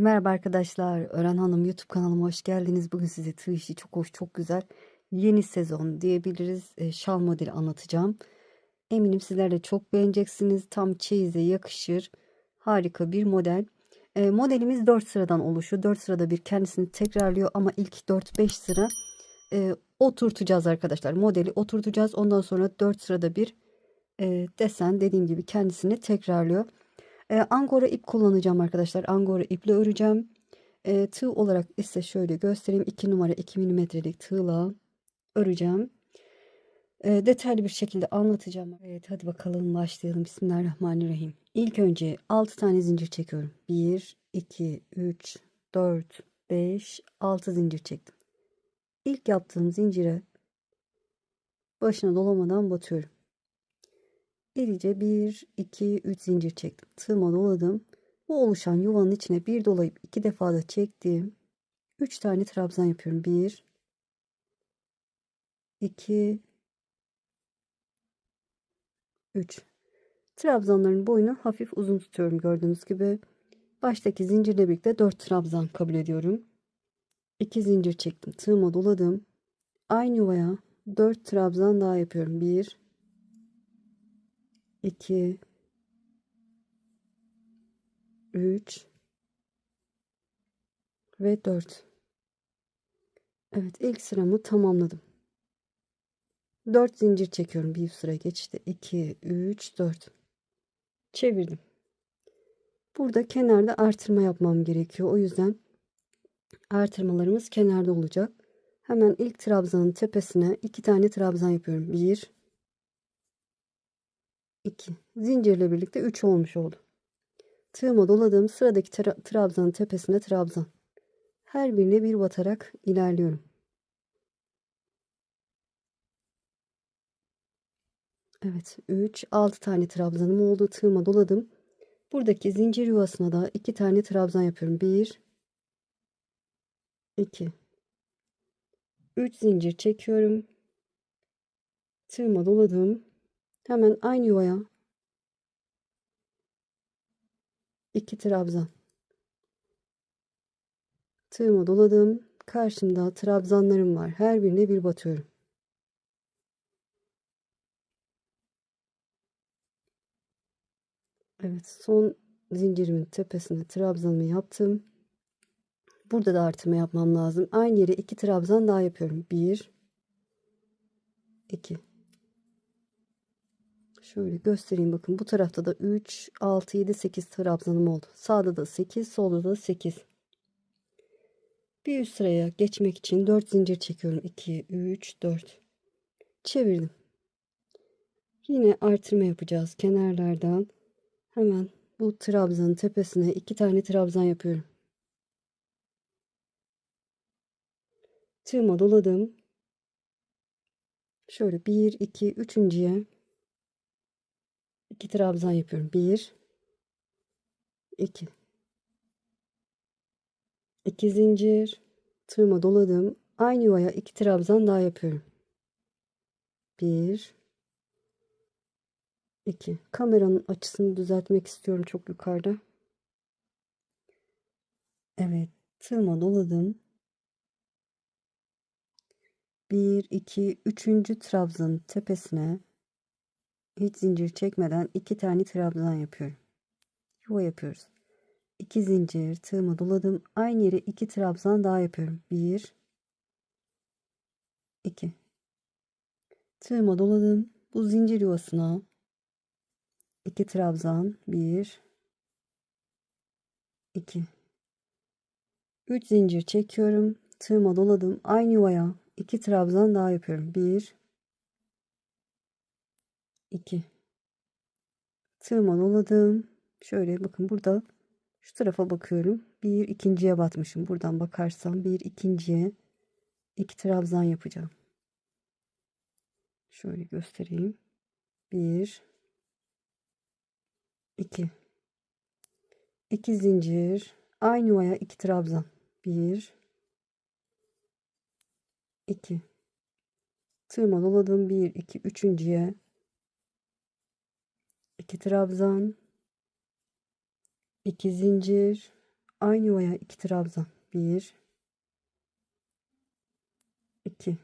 Merhaba arkadaşlar. Ören Hanım YouTube kanalıma hoş geldiniz. Bugün size tığ çok hoş, çok güzel. Yeni sezon diyebiliriz. E, şal modeli anlatacağım. Eminim sizler de çok beğeneceksiniz. Tam çeyize yakışır. Harika bir model. E, modelimiz 4 sıradan oluşuyor. 4 sırada bir kendisini tekrarlıyor ama ilk 4-5 sıra e, oturtacağız arkadaşlar. Modeli oturtacağız. Ondan sonra 4 sırada bir e, desen dediğim gibi kendisini tekrarlıyor. E, angora ip kullanacağım arkadaşlar. Angora iple öreceğim. E, tığ olarak ise şöyle göstereyim. 2 numara 2 milimetrelik tığla öreceğim. E, detaylı bir şekilde anlatacağım. Evet hadi bakalım başlayalım. Bismillahirrahmanirrahim. İlk önce 6 tane zincir çekiyorum. 1, 2, 3, 4, 5, 6 zincir çektim. İlk yaptığım zincire başına dolamadan batıyorum. İyice 1, 2, 3 zincir çektim. Tığıma doladım. Bu oluşan yuvanın içine bir dolayıp iki defa da çektiğim 3 tane trabzan yapıyorum. 1, 2, 3. Trabzanların boyunu hafif uzun tutuyorum gördüğünüz gibi. Baştaki zincirle birlikte 4 trabzan kabul ediyorum. 2 zincir çektim. Tığıma doladım. Aynı yuvaya 4 trabzan daha yapıyorum. 1 2 3 ve 4 Evet ilk sıramı tamamladım. 4 zincir çekiyorum. Bir sıra geçti. 2 3 4 çevirdim. Burada kenarda artırma yapmam gerekiyor. O yüzden artırmalarımız kenarda olacak. Hemen ilk trabzanın tepesine iki tane trabzan yapıyorum. 1 2 zincirle birlikte 3 olmuş oldu. Tığıma doladığım sıradaki tra trabzanın tepesine trabzan. Her birine bir batarak ilerliyorum. Evet 3 6 tane trabzanım oldu. Tığıma doladım. Buradaki zincir yuvasına da 2 tane trabzan yapıyorum. 1 2 3 zincir çekiyorum. Tığıma doladım. Hemen aynı yuvaya iki trabzan. Tığımı doladım. Karşımda trabzanlarım var. Her birine bir batıyorum. Evet son zincirimin tepesine trabzanımı yaptım. Burada da artırma yapmam lazım. Aynı yere iki trabzan daha yapıyorum. Bir, iki. Şöyle göstereyim bakın bu tarafta da 3, 6, 7, 8 trabzanım oldu. Sağda da 8, solda da 8. Bir üst sıraya geçmek için 4 zincir çekiyorum. 2, 3, 4. Çevirdim. Yine artırma yapacağız kenarlardan. Hemen bu trabzanın tepesine 2 tane trabzan yapıyorum. Tığıma doladım. Şöyle 1, 2, 3.ye 2 trabzan yapıyorum. 1 2 2 zincir tığıma doladım. Aynı yuvaya 2 trabzan daha yapıyorum. 1 2 Kameranın açısını düzeltmek istiyorum çok yukarıda. Evet, tığıma doladım. 1 2 3. trabzanın tepesine hiç zincir çekmeden iki tane trabzan yapıyorum. Yuva yapıyoruz. 2 zincir tığımı doladım. Aynı yere iki trabzan daha yapıyorum. 1 2 Tığıma doladım. Bu zincir yuvasına iki trabzan 1 2 3 zincir çekiyorum. Tığıma doladım. Aynı yuvaya iki trabzan daha yapıyorum. 1 2 tığıma doladım. Şöyle bakın burada şu tarafa bakıyorum. Bir ikinciye batmışım. Buradan bakarsam bir ikinciye iki trabzan yapacağım. Şöyle göstereyim. Bir iki. İki zincir aynı yuvaya iki trabzan. Bir iki. Tığıma doladım. Bir iki üçüncüye 2 trabzan 2 zincir aynı yuvaya iki trabzan. Bir, iki.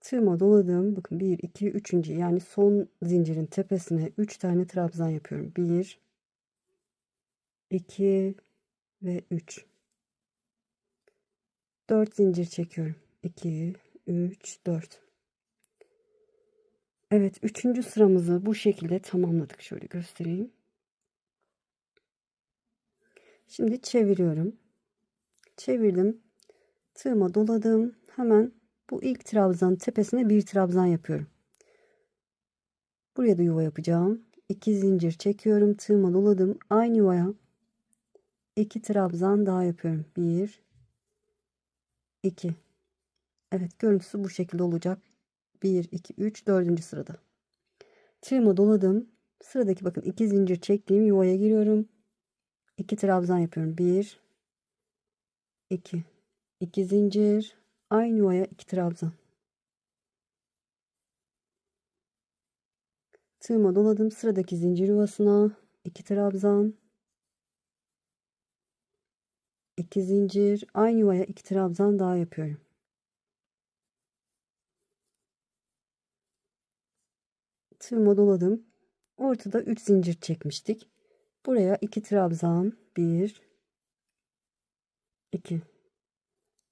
Tığıma doladım. Bakın bir, iki, üçüncü yani son zincirin tepesine üç tane trabzan yapıyorum. Bir, iki ve üç. Dört zincir çekiyorum. İki, üç, dört. Evet, üçüncü sıramızı bu şekilde tamamladık. Şöyle göstereyim. Şimdi çeviriyorum. Çevirdim. Tığıma doladım. Hemen bu ilk trabzanın tepesine bir trabzan yapıyorum. Buraya da yuva yapacağım. İki zincir çekiyorum. Tığıma doladım. Aynı yuvaya iki trabzan daha yapıyorum. Bir, iki. Evet görüntüsü bu şekilde olacak. 1, 2, 3, 4. sırada. Tığıma doladım. Sıradaki bakın iki zincir çektiğim yuvaya giriyorum. 2 trabzan yapıyorum. 1, 2, 2 zincir. Aynı yuvaya 2 trabzan. Tığıma doladım. Sıradaki zincir yuvasına 2 trabzan. 2 zincir. Aynı yuvaya 2 trabzan daha yapıyorum. Tığıma doladım. Ortada 3 zincir çekmiştik. Buraya 2 trabzan 1 2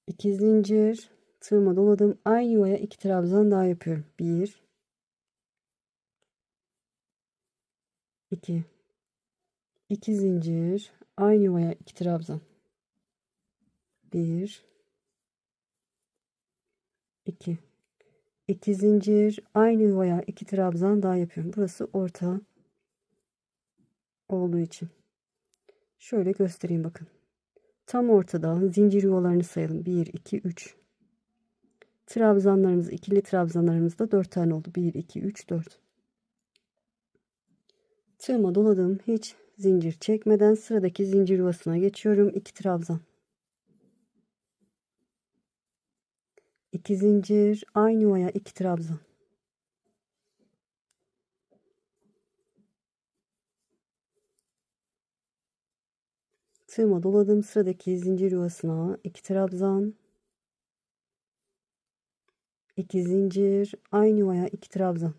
2 zincir tığıma doladım. Aynı yuvaya 2 trabzan daha yapıyorum. 1 2 2 zincir aynı yuvaya 2 trabzan 1 2 2 zincir aynı yuvaya 2 trabzan daha yapıyorum. Burası orta olduğu için. Şöyle göstereyim bakın. Tam ortada zincir yuvalarını sayalım. 1 2 3. Trabzanlarımız ikili trabzanlarımızda 4 tane oldu. 1 2 3 4. Tığıma doladım. Hiç zincir çekmeden sıradaki zincir yuvasına geçiyorum. 2 trabzan. 2 zincir aynı yuvaya 2 trabzan. Tığıma doladım sıradaki zincir yuvasına 2 trabzan. 2 zincir aynı yuvaya 2 trabzan.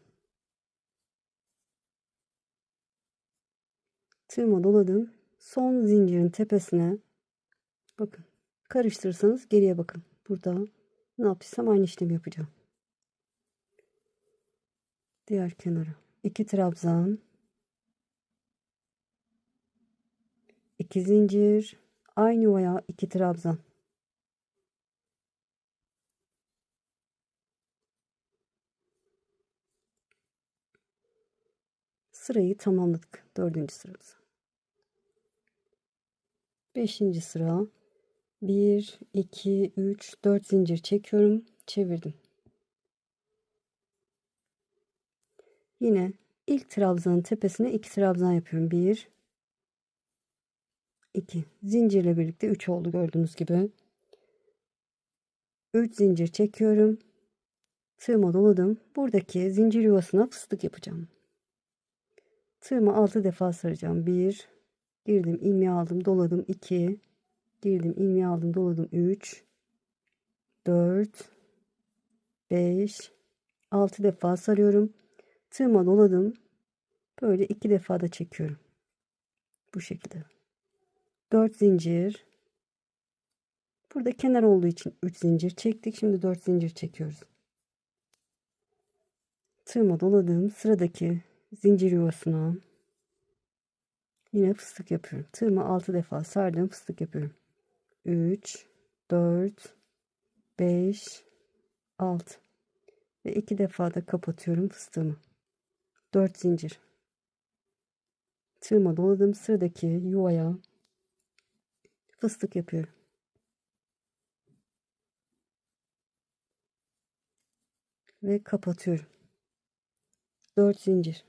Tığıma doladım. Son zincirin tepesine bakın karıştırırsanız geriye bakın. Burada ne yaptıysam aynı işlemi yapacağım. Diğer kenara. 2 trabzan. 2 zincir. Aynı yuvaya 2 trabzan. Sırayı tamamladık. Dördüncü sıramız. Beşinci sıra 1, 2, 3, 4 zincir çekiyorum. Çevirdim. Yine ilk trabzanın tepesine 2 trabzan yapıyorum. 1, 2. Zincirle birlikte 3 oldu gördüğünüz gibi. 3 zincir çekiyorum. Tığıma doladım. Buradaki zincir yuvasına fıstık yapacağım. Tığımı 6 defa saracağım. 1, girdim, ilmeği aldım, doladım. 2, girdim ilmeği aldım doladım. 3 4 5 6 defa sarıyorum. Tığıma doladım. Böyle iki defa da çekiyorum. Bu şekilde. 4 zincir. Burada kenar olduğu için 3 zincir çektik. Şimdi 4 zincir çekiyoruz. Tığıma doladım. Sıradaki zincir yuvasına yine fıstık yapıyorum. Tığıma 6 defa sardım fıstık yapıyorum 3, 4, 5, 6 ve iki defa da kapatıyorum fıstığımı. 4 zincir. Tığıma doladım sıradaki yuvaya fıstık yapıyorum. Ve kapatıyorum. 4 zincir.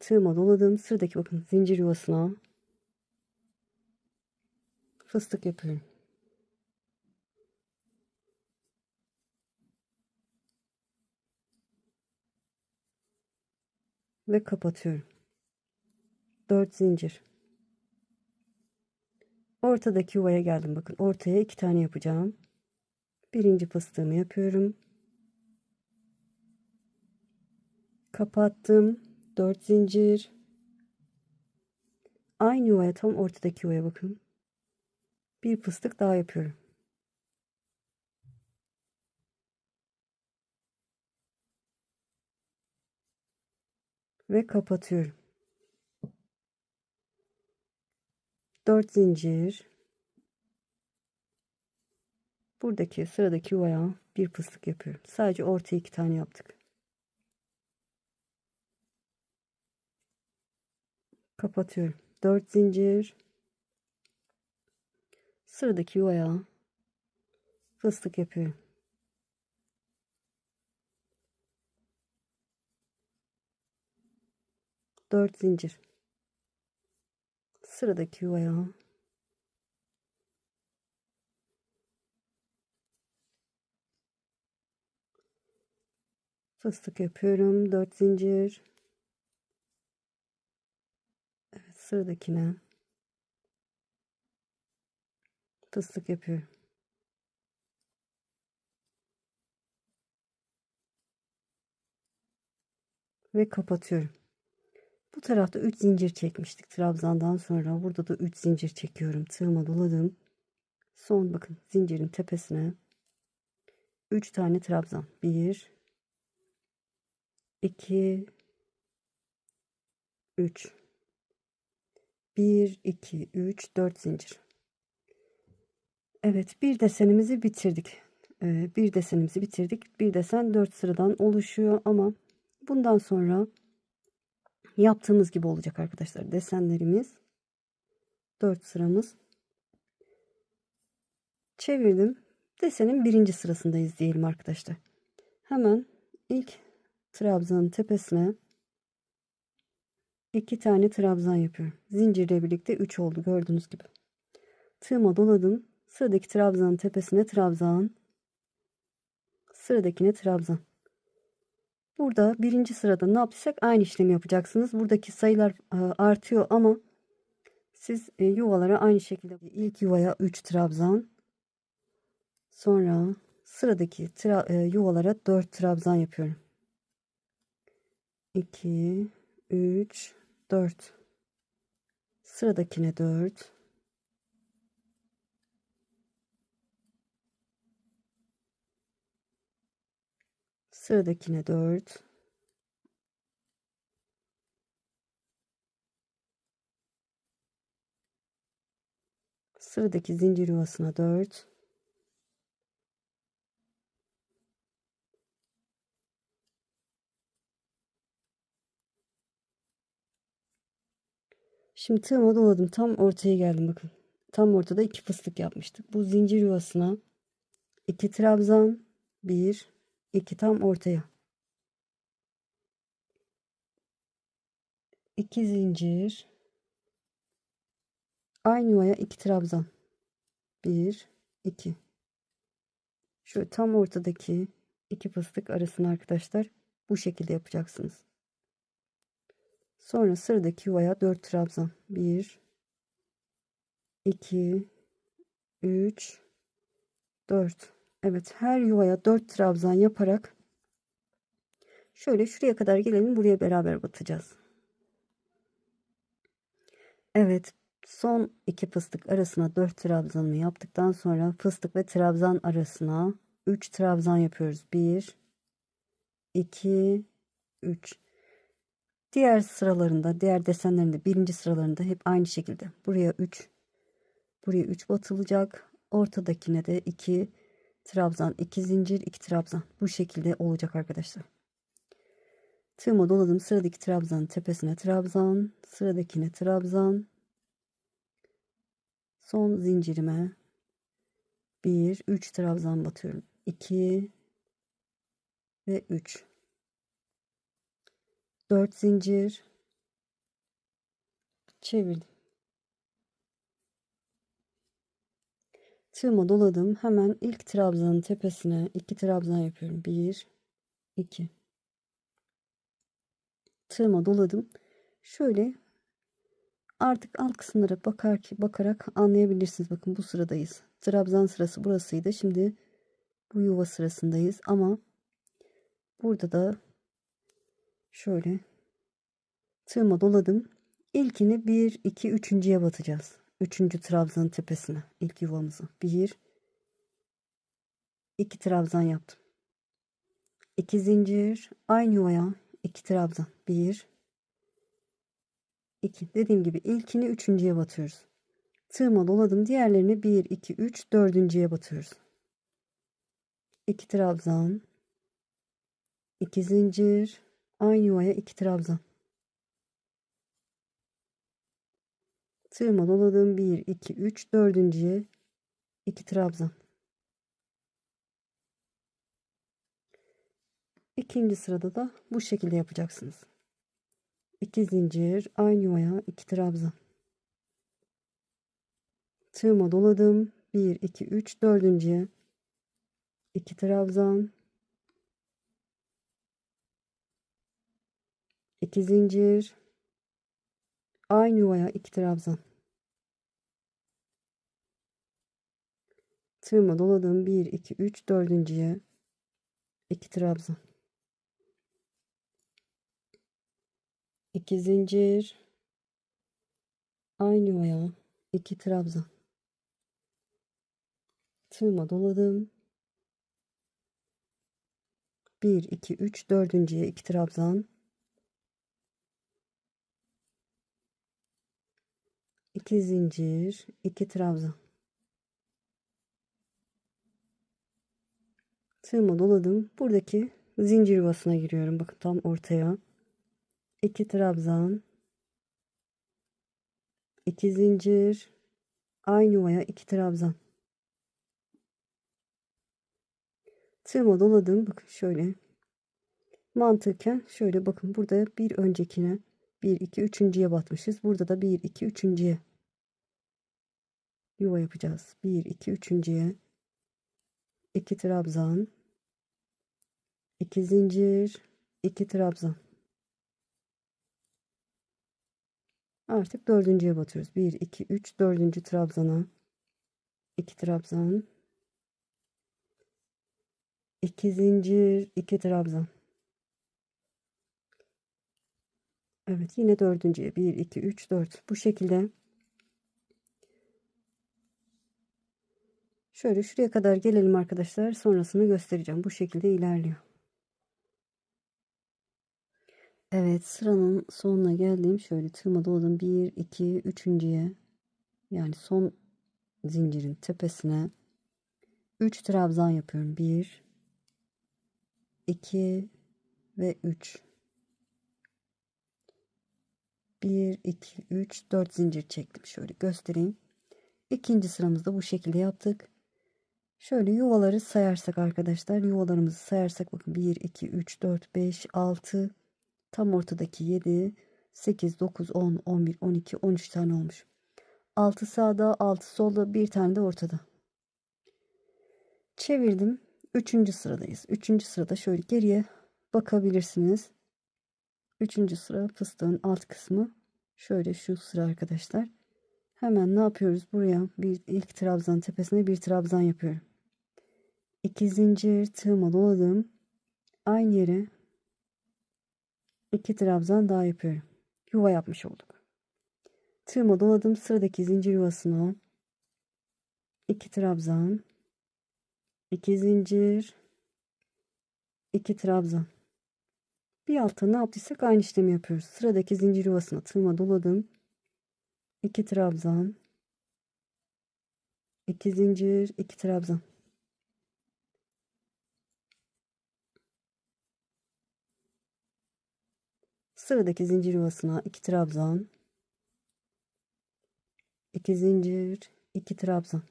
Tığıma doladım sıradaki bakın zincir yuvasına fıstık yapıyorum. Ve kapatıyorum. 4 zincir. Ortadaki yuvaya geldim. Bakın ortaya iki tane yapacağım. Birinci fıstığımı yapıyorum. Kapattım. 4 zincir. Aynı yuvaya tam ortadaki yuvaya bakın. Bir fıstık daha yapıyorum. Ve kapatıyorum. 4 zincir. Buradaki sıradaki yuvaya bir fıstık yapıyorum. Sadece ortaya iki tane yaptık. Kapatıyorum. 4 zincir. Sıradaki yuvaya fıstık yapıyorum. Dört zincir. Sıradaki yuvaya fıstık yapıyorum. Dört zincir. Evet sıradakine fıstık yapıyorum. Ve kapatıyorum. Bu tarafta 3 zincir çekmiştik trabzandan sonra. Burada da 3 zincir çekiyorum. Tığıma doladım. Son bakın zincirin tepesine 3 tane trabzan. 1 2 3 1 2 3 4 zincir. Evet bir desenimizi bitirdik. Ee, bir desenimizi bitirdik. Bir desen 4 sıradan oluşuyor ama bundan sonra yaptığımız gibi olacak arkadaşlar. Desenlerimiz 4 sıramız. Çevirdim. Desenin birinci sırasındayız diyelim arkadaşlar. Hemen ilk trabzanın tepesine iki tane trabzan yapıyorum. Zincirle birlikte 3 oldu gördüğünüz gibi. Tığıma doladım. Sıradaki trabzanın tepesine trabzan. Sıradakine trabzan. Burada birinci sırada ne yaptıysak aynı işlemi yapacaksınız. Buradaki sayılar e, artıyor ama siz e, yuvalara aynı şekilde ilk yuvaya 3 trabzan sonra sıradaki tra, e, yuvalara 4 trabzan yapıyorum. 2 3 4 sıradakine 4 Sıradakine 4. Sıradaki zincir yuvasına 4. Şimdi tığıma doladım. Tam ortaya geldim bakın. Tam ortada iki fıstık yapmıştık. Bu zincir yuvasına iki trabzan, bir, 2 tam ortaya. 2 zincir. Aynı yuvaya 2 trabzan. 1 2. Şu tam ortadaki iki fıstık arasını arkadaşlar bu şekilde yapacaksınız. Sonra sıradaki yuvaya 4 trabzan. 1 2 3 4 Evet her yuvaya 4 trabzan yaparak şöyle şuraya kadar gelelim buraya beraber batacağız. Evet son iki fıstık arasına 4 trabzanımı yaptıktan sonra fıstık ve trabzan arasına 3 trabzan yapıyoruz. 1 2 3 Diğer sıralarında, diğer desenlerinde, birinci sıralarında hep aynı şekilde. Buraya 3, buraya 3 batılacak. Ortadakine de 2, trabzan, 2 zincir, 2 trabzan. Bu şekilde olacak arkadaşlar. Tığıma doladım. Sıradaki trabzanın tepesine trabzan, sıradakine trabzan. Son zincirime 1, 3 trabzan batıyorum. 2 ve 3. 4 zincir çevirdim. Tığıma doladım. Hemen ilk trabzanın tepesine iki trabzan yapıyorum. 1 2 Tığıma doladım. Şöyle Artık alt kısımlara bakar ki bakarak anlayabilirsiniz. Bakın bu sıradayız. Trabzan sırası burasıydı. Şimdi bu yuva sırasındayız ama burada da şöyle tığıma doladım. İlkini 1 2 üçüncüye batacağız. Üçüncü trabzanın tepesine ilk yuvamızı. 1 2 trabzan yaptım. 2 zincir aynı yuvaya 2 trabzan. 1 2 dediğim gibi ilkini üçüncüye batıyoruz. Tığıma doladım. Diğerlerini 1 2 3 dördüncüye batıyoruz. 2 trabzan 2 zincir aynı yuvaya 2 trabzan. Tığıma doladım. 1 2 3 dördüncüye 2 trabzan. İkinci sırada da bu şekilde yapacaksınız. 2 zincir aynı yuvaya 2 trabzan. Tığıma doladım. 1 2 3 dördüncüye 2 trabzan. 2 zincir aynı yuvaya 2 trabzan. Tığıma doladım. 1 2 3 dördüncüye 2 trabzan. 2 zincir aynı yuvaya 2 trabzan. Tığıma doladım. 1 2 3 dördüncüye 2 trabzan. 2 zincir 2 trabzan. Tığıma doladım. Buradaki zincir yuvasına giriyorum. Bakın tam ortaya. 2 trabzan. 2 zincir. Aynı yuvaya 2 trabzan. Tığıma doladım. Bakın şöyle. Mantıken şöyle bakın burada bir öncekine 1 2 üçüncüye batmışız. Burada da 1 2 üçüncüye yuva yapacağız. 1 2 üçüncüye 2 trabzan 2 zincir 2 trabzan. Artık dördüncüye batıyoruz. 1 2 3 dördüncü trabzana. 2 trabzan. 2 zincir 2 trabzan. Evet yine dördüncüye. 1 2 3 4 bu şekilde. Şöyle şuraya kadar gelelim arkadaşlar. Sonrasını göstereceğim. Bu şekilde ilerliyor. Evet sıranın sonuna geldim. Şöyle tığıma doladım. 1, 2, üçüncüye yani son zincirin tepesine 3 trabzan yapıyorum. 1, 2 ve 3. 1, 2, 3, 4 zincir çektim. Şöyle göstereyim. İkinci sıramızda bu şekilde yaptık. Şöyle yuvaları sayarsak arkadaşlar yuvalarımızı sayarsak bakın 1 2 3 4 5 6 tam ortadaki 7 8 9 10 11 12 13 tane olmuş. 6 sağda 6 solda bir tane de ortada. Çevirdim. 3. sıradayız. 3. sırada şöyle geriye bakabilirsiniz. 3. sıra fıstığın alt kısmı. Şöyle şu sıra arkadaşlar. Hemen ne yapıyoruz? Buraya bir ilk trabzan tepesine bir trabzan yapıyorum. 2 zincir tığıma doladım. Aynı yere 2 trabzan daha yapıyorum. Yuva yapmış olduk. Tığıma doladım. Sıradaki zincir yuvasına 2 trabzan 2 zincir 2 trabzan. Bir altta ne yaptıysak aynı işlemi yapıyoruz. Sıradaki zincir yuvasına tığıma doladım. 2 trabzan 2 zincir 2 trabzan. Sıradaki zincir yuvasına 2 trabzan, 2 zincir, 2 trabzan.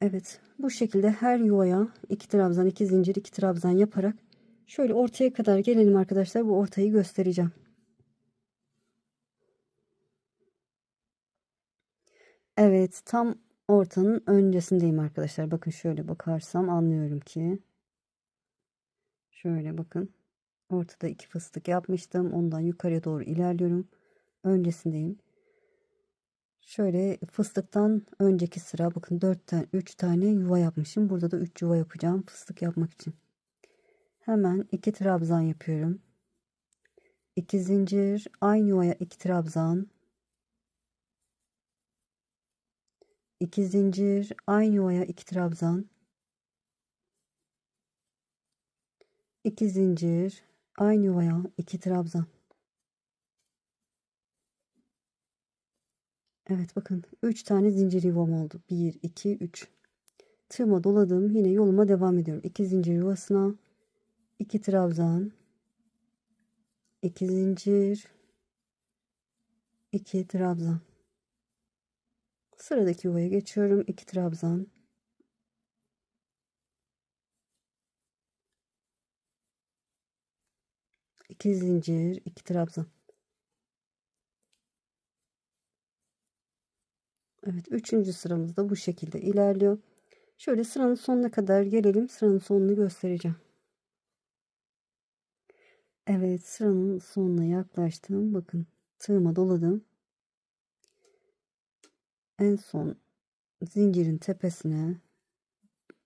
Evet, bu şekilde her yuvaya 2 trabzan, 2 zincir, 2 trabzan yaparak şöyle ortaya kadar gelelim arkadaşlar. Bu ortayı göstereceğim. Evet, tam ortanın öncesindeyim arkadaşlar. Bakın şöyle bakarsam anlıyorum ki Şöyle bakın. Ortada iki fıstık yapmıştım. Ondan yukarıya doğru ilerliyorum. Öncesindeyim. Şöyle fıstıktan önceki sıra bakın 4 tane 3 tane yuva yapmışım. Burada da 3 yuva yapacağım fıstık yapmak için. Hemen 2 trabzan yapıyorum. 2 zincir, aynı yuvaya 2 trabzan. 2 zincir, aynı yuvaya 2 trabzan. 2 zincir, aynı yuvaya 2 trabzan. Evet bakın 3 tane zincir yuvam oldu. 1, 2, 3. Tığıma doladım. Yine yoluma devam ediyorum. 2 zincir yuvasına 2 trabzan 2 zincir 2 trabzan. Sıradaki yuvaya geçiyorum. 2 trabzan. İki zincir, iki trabzan. Evet, üçüncü sıramız da bu şekilde ilerliyor. Şöyle sıranın sonuna kadar gelelim. Sıranın sonunu göstereceğim. Evet, sıranın sonuna yaklaştım. Bakın, tığıma doladım. En son zincirin tepesine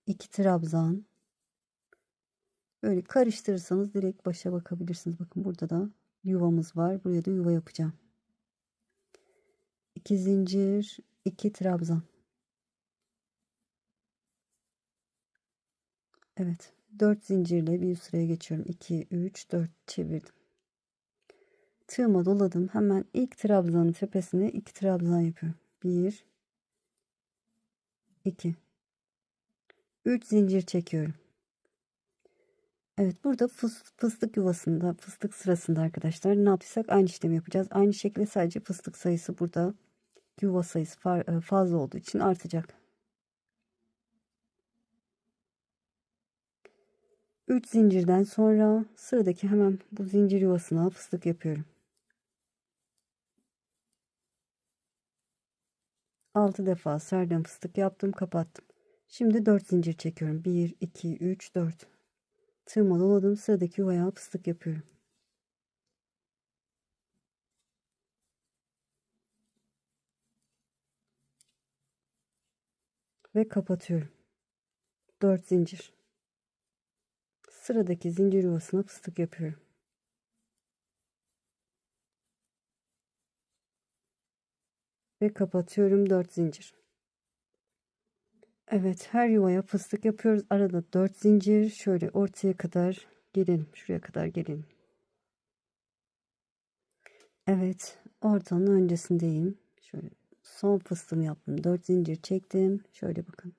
iki trabzan böyle karıştırırsanız direkt başa bakabilirsiniz. Bakın burada da yuvamız var. Buraya da yuva yapacağım. 2 zincir, 2 trabzan. Evet. 4 zincirle bir sıraya geçiyorum. 2, 3, 4 çevirdim. Tığıma doladım. Hemen ilk trabzanın tepesine 2 trabzan yapıyorum. 1 2 3 zincir çekiyorum. Evet burada fıstık yuvasında fıstık sırasında arkadaşlar ne yaptıysak aynı işlemi yapacağız. Aynı şekilde sadece fıstık sayısı burada yuva sayısı e, fazla olduğu için artacak. 3 zincirden sonra sıradaki hemen bu zincir yuvasına fıstık yapıyorum. 6 defa serden fıstık yaptım kapattım. Şimdi 4 zincir çekiyorum. 1 2 3 4. Tığıma doladım. Sıradaki yuvaya fıstık yapıyorum. Ve kapatıyorum. 4 zincir. Sıradaki zincir yuvasına fıstık yapıyorum. Ve kapatıyorum 4 zincir. Evet her yuvaya fıstık yapıyoruz. Arada 4 zincir şöyle ortaya kadar gelelim. Şuraya kadar gelelim. Evet ortanın öncesindeyim. Şöyle son fıstığımı yaptım. 4 zincir çektim. Şöyle bakın.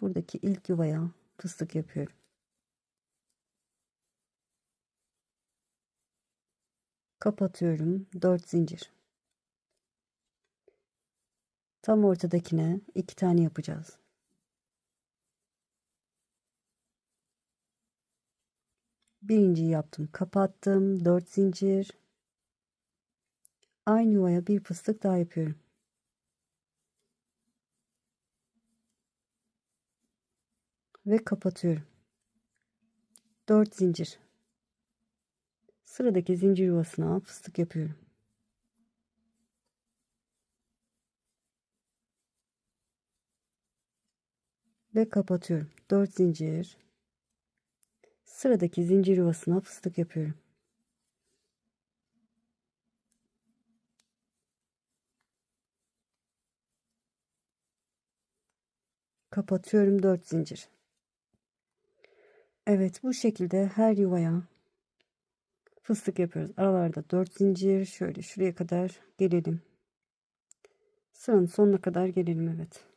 Buradaki ilk yuvaya fıstık yapıyorum. Kapatıyorum. 4 zincir. Tam ortadakine iki tane yapacağız. Birinciyi yaptım. Kapattım. 4 zincir. Aynı yuvaya bir fıstık daha yapıyorum. Ve kapatıyorum. 4 zincir. Sıradaki zincir yuvasına fıstık yapıyorum. Ve kapatıyorum. 4 zincir. Sıradaki zincir yuvasına fıstık yapıyorum. Kapatıyorum 4 zincir. Evet bu şekilde her yuvaya fıstık yapıyoruz. Aralarda 4 zincir şöyle şuraya kadar gelelim. Sıranın sonuna kadar gelelim evet.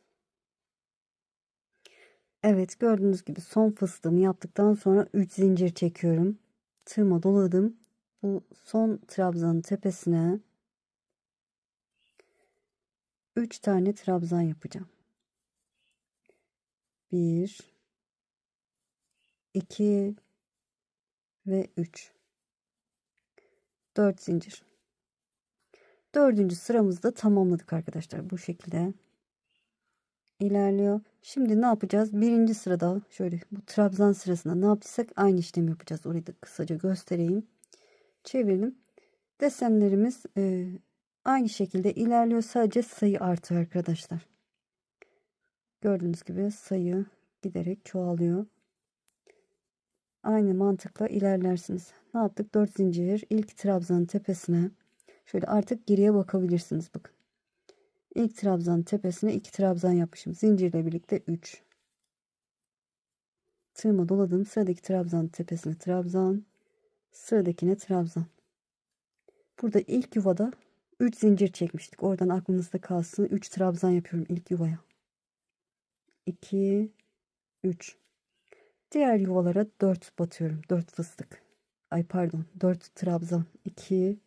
Evet gördüğünüz gibi son fıstığımı yaptıktan sonra 3 zincir çekiyorum. Tığıma doladım. Bu son trabzanın tepesine 3 tane trabzan yapacağım. 1 2 ve 3 4 zincir. Dördüncü sıramızda tamamladık arkadaşlar. Bu şekilde ilerliyor. Şimdi ne yapacağız? Birinci sırada şöyle bu trabzan sırasında ne yaptıysak aynı işlemi yapacağız. Orayı da kısaca göstereyim. Çevirdim. Desenlerimiz e, aynı şekilde ilerliyor. Sadece sayı artıyor arkadaşlar. Gördüğünüz gibi sayı giderek çoğalıyor. Aynı mantıkla ilerlersiniz. Ne yaptık? 4 zincir ilk trabzanın tepesine şöyle artık geriye bakabilirsiniz. Bakın. İlk trabzanın tepesine 2 trabzan yapmışım. Zincirle birlikte 3. Tığıma doladım. Sıradaki trabzanın tepesine trabzan. Sıradakine trabzan. Burada ilk yuvada 3 zincir çekmiştik. Oradan aklınızda kalsın. 3 trabzan yapıyorum ilk yuvaya. 2 3 Diğer yuvalara 4 batıyorum. 4 fıstık. Ay pardon. 4 trabzan. 2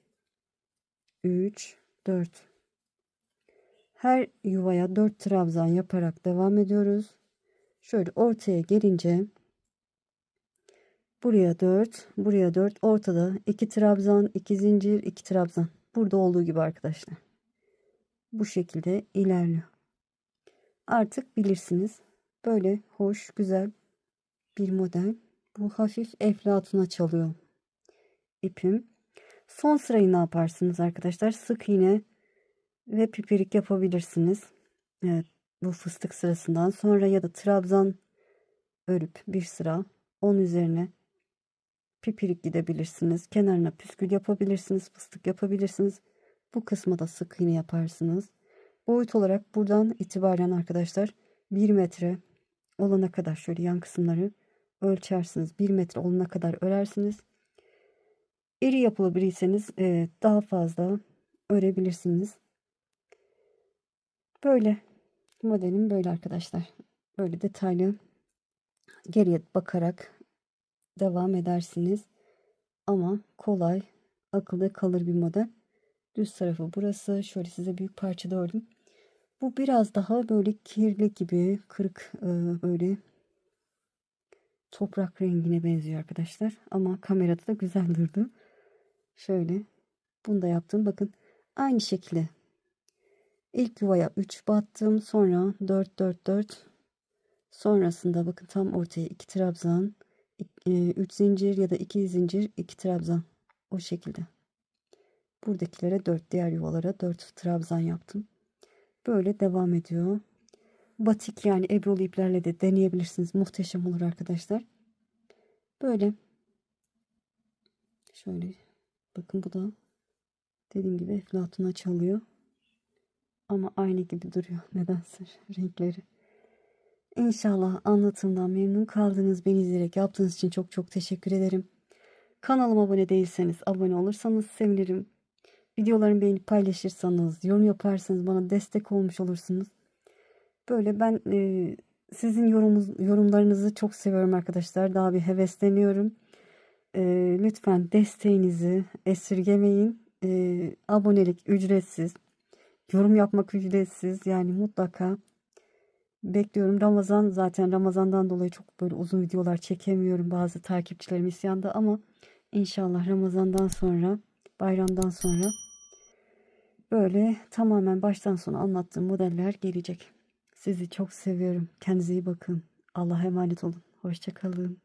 3 4 Her yuvaya 4 trabzan yaparak devam ediyoruz. Şöyle ortaya gelince buraya 4, buraya 4, ortada 2 trabzan, 2 zincir, 2 trabzan. Burada olduğu gibi arkadaşlar. Bu şekilde ilerliyor. Artık bilirsiniz. Böyle hoş, güzel bir model. Bu hafif eflatuna çalıyor ipim. Son sırayı ne yaparsınız arkadaşlar? Sık iğne ve pipirik yapabilirsiniz. Evet, bu fıstık sırasından sonra ya da trabzan örüp bir sıra onun üzerine pipirik gidebilirsiniz. Kenarına püskül yapabilirsiniz. Fıstık yapabilirsiniz. Bu kısma da sık iğne yaparsınız. Boyut olarak buradan itibaren arkadaşlar 1 metre olana kadar şöyle yan kısımları ölçersiniz. 1 metre olana kadar örersiniz. İri yapılı biriyseniz e, daha fazla örebilirsiniz. Böyle modelim böyle arkadaşlar. Böyle detaylı geriye bakarak devam edersiniz. Ama kolay, akılda kalır bir model. Düz tarafı burası. Şöyle size büyük parçada ördüm. Bu biraz daha böyle kirli gibi kırık e, böyle toprak rengine benziyor arkadaşlar. Ama kamerada da güzel durdu. Şöyle bunu da yaptım. Bakın aynı şekilde ilk yuvaya 3 battım. Sonra 4 4 4 sonrasında bakın tam ortaya 2 trabzan 3 zincir ya da 2 zincir 2 trabzan o şekilde. Buradakilere 4 diğer yuvalara 4 trabzan yaptım. Böyle devam ediyor. Batik yani ebrolu iplerle de deneyebilirsiniz. Muhteşem olur arkadaşlar. Böyle. Şöyle. Bakın bu da dediğim gibi eflatuna çalıyor. Ama aynı gibi duruyor. Nedense renkleri. İnşallah anlatımdan memnun kaldınız. Beni izleyerek yaptığınız için çok çok teşekkür ederim. Kanalıma abone değilseniz abone olursanız sevinirim. Videolarımı beğenip paylaşırsanız, yorum yaparsanız bana destek olmuş olursunuz. Böyle ben e, sizin yorumuz, yorumlarınızı çok seviyorum arkadaşlar. Daha bir hevesleniyorum. E, lütfen desteğinizi esirgemeyin. E, abonelik ücretsiz. Yorum yapmak ücretsiz. Yani mutlaka bekliyorum. Ramazan zaten Ramazan'dan dolayı çok böyle uzun videolar çekemiyorum. Bazı takipçilerim isyanda ama inşallah Ramazan'dan sonra bayramdan sonra böyle tamamen baştan sona anlattığım modeller gelecek. Sizi çok seviyorum. Kendinize iyi bakın. Allah'a emanet olun. Hoşçakalın.